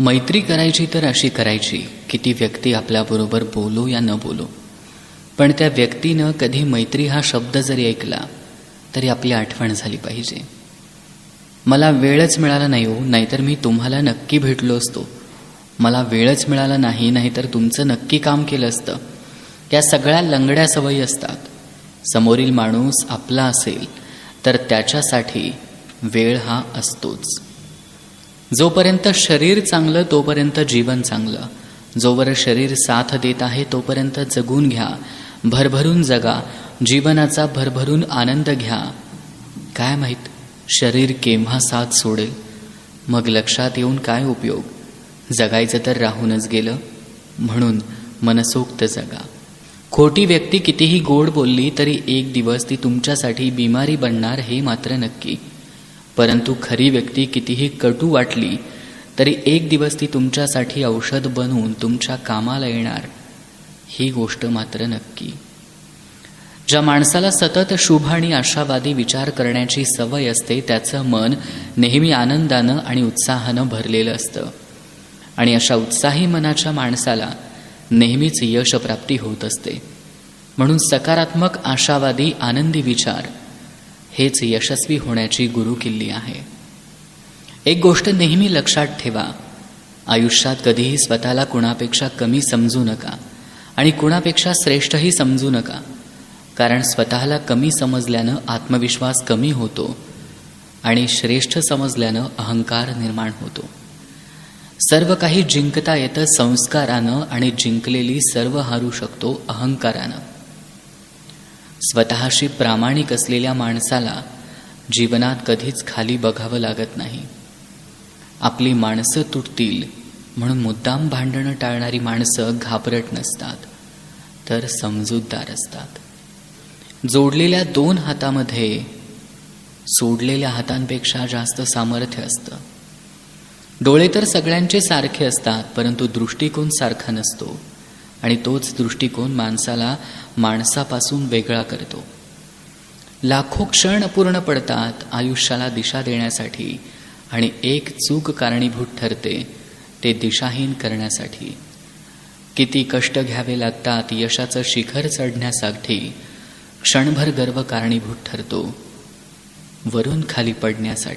मैत्री करायची तर अशी करायची की ती व्यक्ती आपल्याबरोबर बोलो या न बोलो. पण त्या व्यक्तीनं कधी मैत्री हा शब्द जरी ऐकला तरी आपली आठवण झाली पाहिजे. मला वेळच मिळाला नाही हो नाहीतर मी तुम्हाला नक्की भेटलो असतो. मला वेळच मिळाला नाही नाहीतर तुमचं नक्की काम केलं असतं. या सगळ्या लंगड्या सवयी असतात. समोरील माणूस आपला असेल तर त्याच्यासाठी वेळ हा असतोच. जोपर्यंत शरीर चांगलं तोपर्यंत जीवन चांगलं. जोवर शरीर साथ देत आहे तोपर्यंत जगून घ्या. भरभरून जगा. जीवनाचा भरभरून आनंद घ्या. काय माहीत? शरीर केव्हा साथ सोडेल? मग लक्षात येऊन काय उपयोग? जगायचं तर राहूनच गेलं. म्हणून मनसोक्त जगा. खोटी व्यक्ती कितीही गोड बोलली तरी एक दिवस ती तुमच्यासाठी बिमारी बनणार हे मात्र नक्की. परंतु खरी व्यक्ती कितीही कटू वाटली तरी एक दिवस ती तुमच्यासाठी औषध बनवून तुमच्या कामाला येणार. ही गोष्ट मात्र नक्की. ज्या माणसाला सतत शुभ आणि आशावादी विचार करण्याची सवय असते त्याचं मन नेहमी आनंदानं आणि उत्साहानं भरलेलं असतं. आणि अशा उत्साही मनाच्या माणसाला नेहमीच यशप्राप्ती होत असते. म्हणून सकारात्मक आशावादी आनंदी विचार हेच यशस्वी होण्याची गुरुकिल्ली आहे. एक गोष्ट नेहमी लक्षात ठेवा. आयुष्यात कधीही स्वतःला कुणापेक्षा कमी समजू नका आणि कुणापेक्षा श्रेष्ठही समजू नका. कारण स्वतःला कमी समजल्यानं आत्मविश्वास कमी होतो आणि श्रेष्ठ समजल्यानं अहंकार निर्माण होतो. सर्व काही जिंकता येतं संस्कारानं आणि जिंकलेली सर्व हारू शकतो अहंकारानं. स्वतःशी प्रामाणिक असलेल्या माणसाला जीवनात कधीच खाली बघावं लागत नाही. आपली माणसं तुटतील म्हणून मुद्दाम भांडणं टाळणारी माणसं घाबरट नसतात तर समजूतदार असतात. जोडलेल्या दोन हातामध्ये सोडलेल्या हातांपेक्षा जास्त सामर्थ्य असतं. डोळे तर सगळ्यांचे सारखे असतात परंतु दृष्टिकोन सारखा नसतो. आणि तोच दृष्टिकोन माणसाला माणसापासून वेगळा करतो. लाखो क्षण पूर्ण पडतात आयुष्याला दिशा देण्यासाठी आणि एक चूक कारणीभूत ठरते ते दिशाहीन करण्यासाठी. किती कष्ट घ्यावे लागतात यशाचं शिखर चढण्यासाठी क्षणभर गर्व कारणीभूत ठरतो वरून खाली पडण्यासाठी.